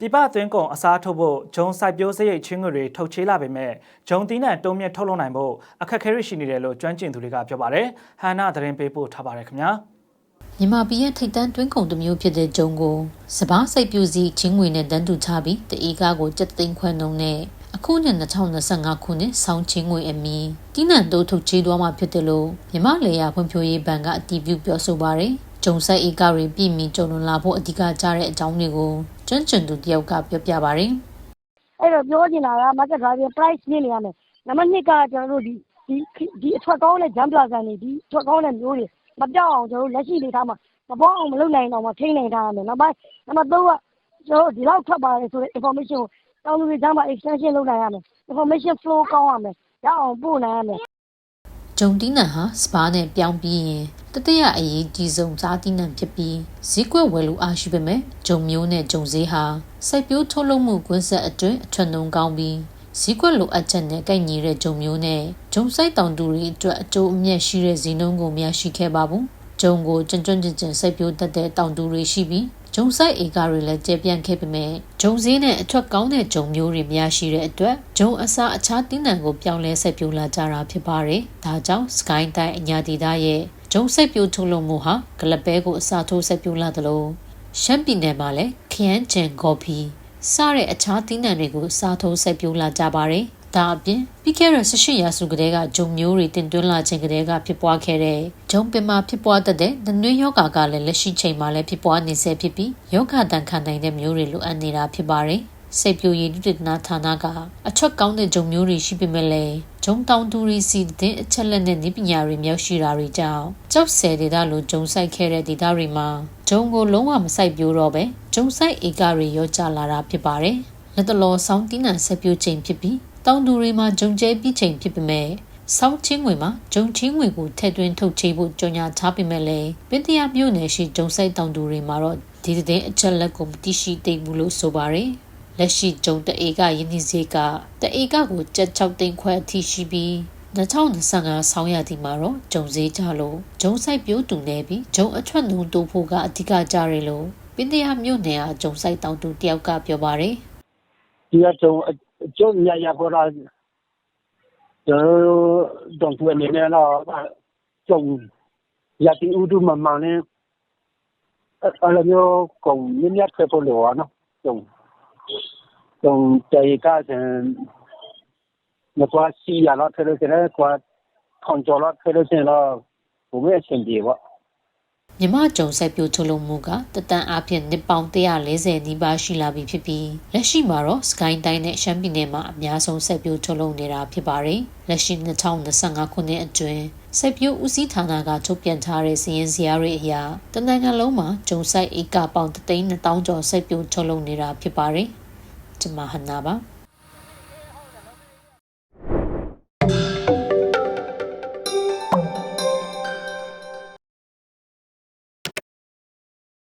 ပြည်ပသွင်းကုန်အစားထုတ်ဖို့ဂျုံစိုက်ပျိုးစရိတ်ချင်းငွေတွေထုတ်ချေးလာပေမဲ့ဂျုံသီးနှံတုံးမြင့်ထုတ်လုပ်နိုင်ဖို့အခက်အခဲတွေရှိနေတယ်လို့ကျွမ်းကျင်သူတွေကပြောပါတယ်။ဟန်နာသတင်းပေးပို့ထားပါတယ်ခင်ဗျာ။မြန်မာပြည်ရဲ့ထိပ်တန်းတွင်းကုန်တစ်မျိုးဖြစ်တဲ့ဂျုံကိုစပားစိတ်ပြူစီချင်းငွေနဲ့တန်းတူချပြီးတအေးကားကို7သိန်းခွဲနှုန်းနဲ့အခုနှစ်2025ခုနှစ်ဆောင်းချင်းငွေအမီတီးနှံတိုးထုတ်ချေးသွားမှာဖြစ်တယ်လို့မြမလေယာဖွံ့ဖြိုးရေးဘဏ်ကအတည်ပြုပြောဆိုပါတယ်ဂျုံဆိုင်အေးကားတွေပြည်မီကြုံလွန်လာဖို့အဓိကကြားတဲ့အကြောင်းတွေကို ကျွမ်းကျင်သူတယောက်ကပြောပြပါတယ်အဲ့တော့ပြောချင်တာက market driving price မြင့်နေရမယ်နံပါတ်2ကကျွန်တော်တို့ဒီဒီဒီအထွက်ကောင်းတဲ့ jump plaza တွေဒီအထွက်ကောင်းတဲ့မျိုးတွေမပြောက်အောင်ကျွန်တော်တို့လက်ရှိလေးထားမှာမပေါအောင်မလုပ်နိုင်တော့မှထိန်းနိုင်ထားရမယ်နောက်ပိုင်းနံပါတ်3ကကျွန်တော်တို့ဒီလောက်ထွက်ပါတယ်ဆိုတဲ့ information ကိုတောင်းသူတွေကြားမှာ extension လုပ်နိုင်ရမယ် information flow ကောင်းရမယ်ရအောင်ပို့နိုင်ရမယ်ဂျုံတီးနှံဟာစပါးနဲ့ပြောင်းပြီးရင် တတိယအရေးကြီးဆုံးစားတီးနှံဖြစ်ပြီးဈေးကွက်ဝယ်လူအားရှိပေမဲ့ဂျုံမျိုးနဲ့ဂျုံဈေးဟာစိုက်ပျိုးထုတ်လုပ်မှုကွင်းဆက်အတွင်းအထွတ်နှုံကောင်းပြီးဈေးကွက်လိုအပ်ချက်နဲ့ကိုက်ညီတဲ့ဂျုံမျိုးနဲ့ဂျုံစိုက်တောင်သူတွေအတွက်အကျိုးအမြတ်ရှိတဲ့ဈေးနှုန်းကိုမရရှိခဲ့ပါဘူးဂျုံကိုကျွန်းကျွန်းကျင်ကျင်စိုက်ပျိုးတတ်တဲ့တောင်သူတွေရှိပြီးဂျုံဆိုင်ဧကတွေလည်းကျေပြန့်ခဲ့ပေမဲ့ဂျုံစည်းနဲ့အထွက်ကောင်းတဲ့ဂျုံမျိုးတွေများရှိတဲ့အတွက်ဂျုံအစားအခြားတင်းနံကိုပြောင်းလဲဆက်ပြိုးလာကြတာဖြစ်ပါတယ်။ဒါကြောင့်စကိုင်းတိုင်းအညာဒေသရဲ့ ဂျုံဆက်ပြိုးထုတ်လုပ်မှုဟာဂလပဲကိုအစားထိုးဆက်ပြိုးလာသလိုရှမ်းပြည်နယ်မှာလည်းခရမ်းကျင်ကော်ဖီစတဲ့အခြားတင်းနံတွေကိုအစားထိုးဆက်ပြိုးလာကြပါတယ်။ဒါအပြင်ပြီးခဲ့တဲ့18ရာစုကတည်းကဂျုံမျိုးတွေတင်သွင်းလာခြင်းကတည်းကဖြစ်ပွားခဲ့တဲ့ဂျုံပင်မှာဖြစ်ပွားတတ်တဲ့နှွေးယောဂါကလည်းလက်ရှိချိန်မှာလည်းဖြစ်ပွားနေဆဲဖြစ်ပြီးယောဂတန်ခံနိုင်တဲ့မျိုးတွေလိုအပ်နေတာဖြစ်ပါတယ်။ စိတ်ပြိုရည်ဒုတိယနာဌာနကအချက်ကောင်းတဲ့ဂျုံမျိုးတွေရှိပေမဲ့လည်းဂျုံတောင်သူတွေစီတဲ့အချက်လက်နဲ့ဤပညာတွေမြောက်ရှိတာတွေကြောင့်ကြောက်ဆယ်ဒေသလိုဂျုံဆိုင်ခဲ့တဲ့ဒေသတွေမှာဂျုံကိုလုံးဝမဆိုင်ပြိုးတော့ပဲဂျုံဆိုင်ဧကတွေရောကျလာတာဖြစ်ပါတယ်။လက်တလောဆောင်းတင်းနံဆက်ပြိုးချိန်ဖြစ်ပြီးတောင်သူတွေမှာဂျုံကျဲပြီးချိန်ဖြစ်ပေမဲ့ဆောင်းချင်းငွေမှာဂျုံချင်းငွေကိုထည့်သွင်းထုတ်ချေဖို့ကြော်ညာထားပေမဲ့လည်းပင်တရမြို့နယ်ရှိဂျုံဆိုင်တောင်သူတွေမှာတော့ဒီတဲ့အချက်လက်ကိုမသိရှိသိဘူးလို့ဆိုပါတယ် လက်ရှိဂျုံတအေကယင်းဒီစေကတအေကကိုကြက်6သိန်းခွဲအထိရှိပြီး2025ဆောင်းရာသီမှာတော့ဂျုံစည်းကြလို့ဂျုံဆိုင်ပြိုးတူနေပြီးဂျုံအထွက်နှုံတိုးဖို့ကအဓိကကြရလို့ပင်တရမြို့နယ်ကဂျုံဆိုင်တောင်သူတယောက်ကပြောပါတယ်ဒီကကျုံအကျုံညရခေါ်တာကျွန်တော်တို့အနေနဲ့တော့ကျုံရတိဥဒုမမနဲ့အဲ့လိုမျိုးကုန်မြင့်မြတ်ခဲ့ဖို့လိုရနော်ကျုံ ကျုံတေကစံမကွာစီရတော့ထဲလို့ကျတဲ့ကွာခွန်ကျော်တော့ထဲလို့ကျတော့ဘုံရဲ့အရှင်ပြေပေါ့မြမကြုံဆက်ပြိုထုတ်လုပ်မှုကတတန်အဖြစ်နှစ်ပေါင်း140နီးပါးရှိလာပြီဖြစ်ပြီးလက်ရှိမှာတော့စကိုင်းတိုင်းနဲ့ရှမ်းပြည်နယ်မှာအများဆုံးဆက်ပြိုထုတ်လုပ်နေတာဖြစ်ပါတယ်။လက်ရှိ2025ခုနှစ်အတွင်းဆက်ပြိုဦးစီးဌာနကထုတ်ပြန်ထားတဲ့စီရင်စရာတွေအရတနင်္ဂနွေလုံးမှာဂျုံဆိုင်ဧကပေါင်း3,000ကျော်ဆက်ပြိုထုတ်လုပ်နေတာဖြစ်ပါတယ်။ ကျွန်မဟနာပါ။